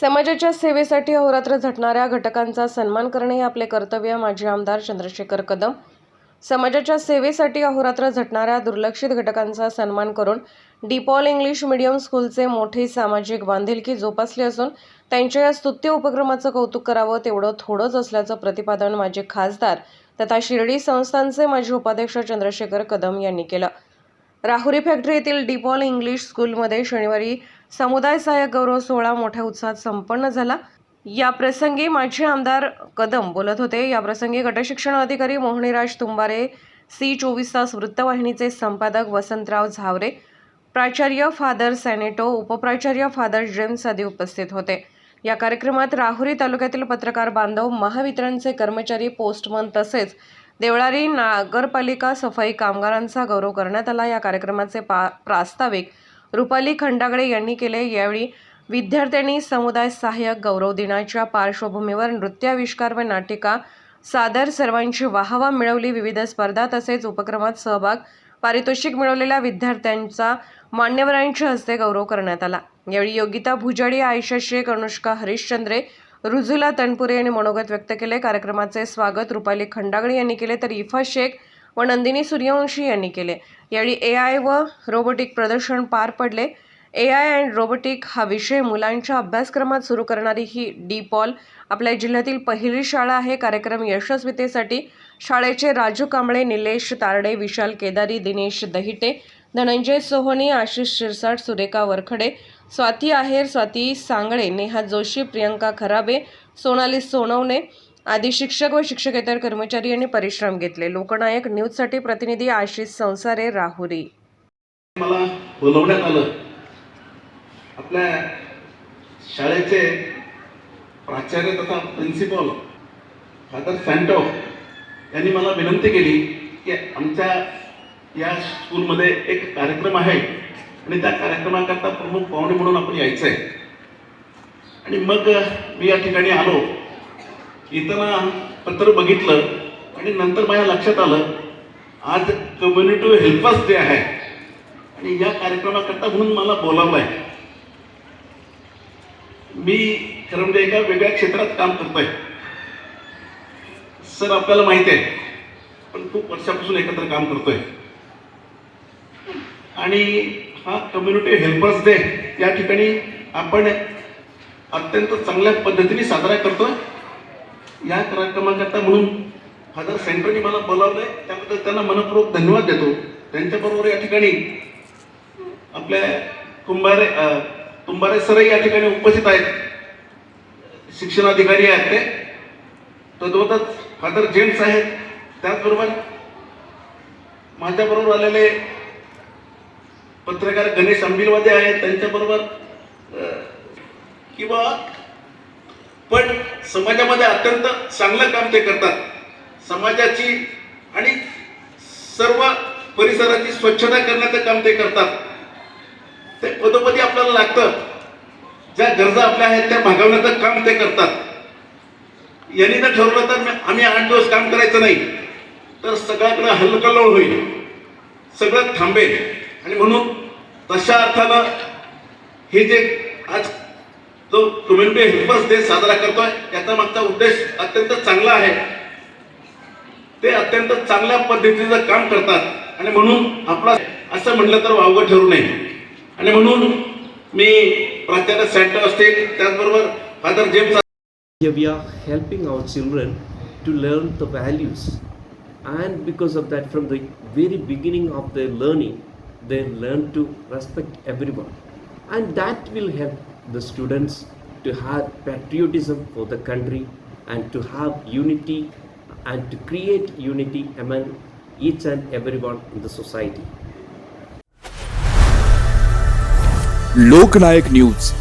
समाजाच्या सेवेसाठी अहोरात्र झटणाऱ्या घटकांचा सन्मान करणे हे आपले कर्तव्य माजी आमदार चंद्रशेखर कदम. समाजाच्या सेवेसाठी अहोरात्र झटणाऱ्या दुर्लक्षित घटकांचा सन्मान करून डीपॉल इंग्लिश मीडियम स्कूलचे मोठे सामाजिक बांधिलकी जोपासली असून त्यांच्या या स्तुत्य उपक्रमाचं कौतुक करावं तेवढं थोडंच असल्याचं प्रतिपादन माजी खासदार तथा शिर्डी संस्थांचे माजी उपाध्यक्ष चंद्रशेखर कदम यांनी केलं. राहुरी फॅक्टरी येथील डीपॉल इंग्लिश स्कूलमध्ये शनिवारी समुदाय सहाय्यक गौरव सोहळा मोठ्या उत्साहात संपन्न झाला. या प्रसंगी माजी आमदार कदम बोलत होते. या प्रसंगी गटशिक्षण अधिकारी मोहनीराज तुंबारे सी चोवीस तास वृत्तवाहिनीचे संपादक वसंतराव झावरे प्राचार्य फादर सॅनेटो उपप्राचार्य फादर जेम्स आदी उपस्थित होते. या कार्यक्रमात राहुरी तालुक्यातील पत्रकार बांधव महावितरणचे कर्मचारी पोस्टमन तसेच देवळारी नगरपालिका सफाई कामगारांचा गौरव करण्यात आला. या कार्यक्रमाचे पा प्रास्ताविक रुपाली खंडागडे यांनी केले. यावेळी विद्यार्थ्यांनी समुदाय सहाय्यक गौरव दिनाच्या पार्श्वभूमीवर नृत्याविष्कार व नाटिका सादर सर्वांची वाहवा मिळवली. विविध स्पर्धा तसेच उपक्रमात सहभाग पारितोषिक मिळवलेल्या विद्यार्थ्यांचा मान्यवरांच्या हस्ते गौरव करण्यात आला. यावेळी योगिता भुजाडी आयशा शेख अनुष्का हरिश्चंद्रे रुजुला तनपुरे यांनी मनोगत व्यक्त केले. कार्यक्रमाचे स्वागत रुपाली खंडागळे यांनी केले. तर इफा शेख व नंदिनी सूर्यवंशी यांनी केले. यावेळी ए आय व रोबोटिक प्रदर्शन पार पडले. ए आय अँड रोबोटिक हा विषय मुलांच्या अभ्यासक्रमात सुरू करणारी ही डी पॉल आपल्या जिल्ह्यातील पहिली शाळा आहे. कार्यक्रम यशस्वीतेसाठी शाळेचे राजू कांबळे निलेश तारडे विशाल केदारी दिनेश दहिटे धनंजय सोहोनी आशिष शिरसाट सुरेखा वरखडे स्वाती आहेर स्वाती सांगळे नेहा जोशी प्रियंका खराबे सोनाली सोनवणे आदी शिक्षक व शिक्षकेतर कर्मचारी यांनी परिश्रम घेतले. लोकनायक न्यूजसाठी प्रतिनिधी आशिष संसारे राहुरी. मला बोलवण्यात आलं. आपल्या शाळेचे प्राचार्य तथा प्रिन्सिपल फादर सँटो यांनी मला विनंती केली की आमच्या या स्कूलमध्ये एक कार्यक्रम आहे आणि त्या कार्यक्रमाकरता प्रमुख पाहुणे म्हणून आपण यायचं आहे आणि मग मी या ठिकाणी आलो. येताना पत्र बघितलं आणि नंतर माझ्या लक्षात आलं आज कम्युनिटी हेल्पर्स डे आहे. आणि या कार्यक्रमाकरता म्हणून मला बोलावलं आहे मी खरं म्हणजे एका वेगळ्या क्षेत्रात काम करतोय. सर आपल्याला माहिती आहे पण खूप वर्षापासून एकत्र काम करतोय. आणि हा कम्युनिटी हेल्पर्स डे या ठिकाणी आपण अत्यंत चांगल्या पद्धतीने साजरा करतोय. या कार्यक्रमाकरता म्हणून फादर सेंटरनी मला बोलावलंय. त्याबद्दल त्यांना मनपूर्वक धन्यवाद देतो. त्यांच्याबरोबर या ठिकाणी आपल्या कुंभारे अ, सरही या ठिकाणी उपस्थित आहेत. शिक्षणाधिकारी आहेत ते. तद्वतच फादर जेम्स आहेत. त्याचबरोबर माझ्याबरोबर आलेले पत्रकार गणेश अंबिलवादे आहेत. त्यांच्याबरोबर किंवा पण समाजामध्ये अत्यंत चांगलं काम ते करतात. समाजाची आणि सर्व परिसराची स्वच्छता करण्याचं काम ते करतात. ते पदोपदी आपल्याला लागतं. ज्या गरजा आपल्या आहेत त्या भागवण्याचं काम ते करतात. यांनी जर ठरवलं तर आम्ही आठ दिवस काम करायचं नाही तर सगळ्याकडे हलकलोळ होईल. सगळं थांबेल. आणि म्हणून तशा अर्थानं हे जे आज जो तुम्हेंडे हिंपस डे साजरा करतोय. याचा मागचा उद्देश अत्यंत चांगला आहे. ते अत्यंत चांगल्या पद्धतीचं काम करतात. आणि म्हणून आपला असं म्हटलं तर वावग ठरू नये. आणि म्हणून मी प्राचार्य सेंटर असते त्याचबरोबर father James we are helping our children to learn the values and because of that from the very beginning of the learning they learn to respect everyone and that will help the students to have patriotism for the country and to have unity and to create unity among each and everyone in the society. Loknayak News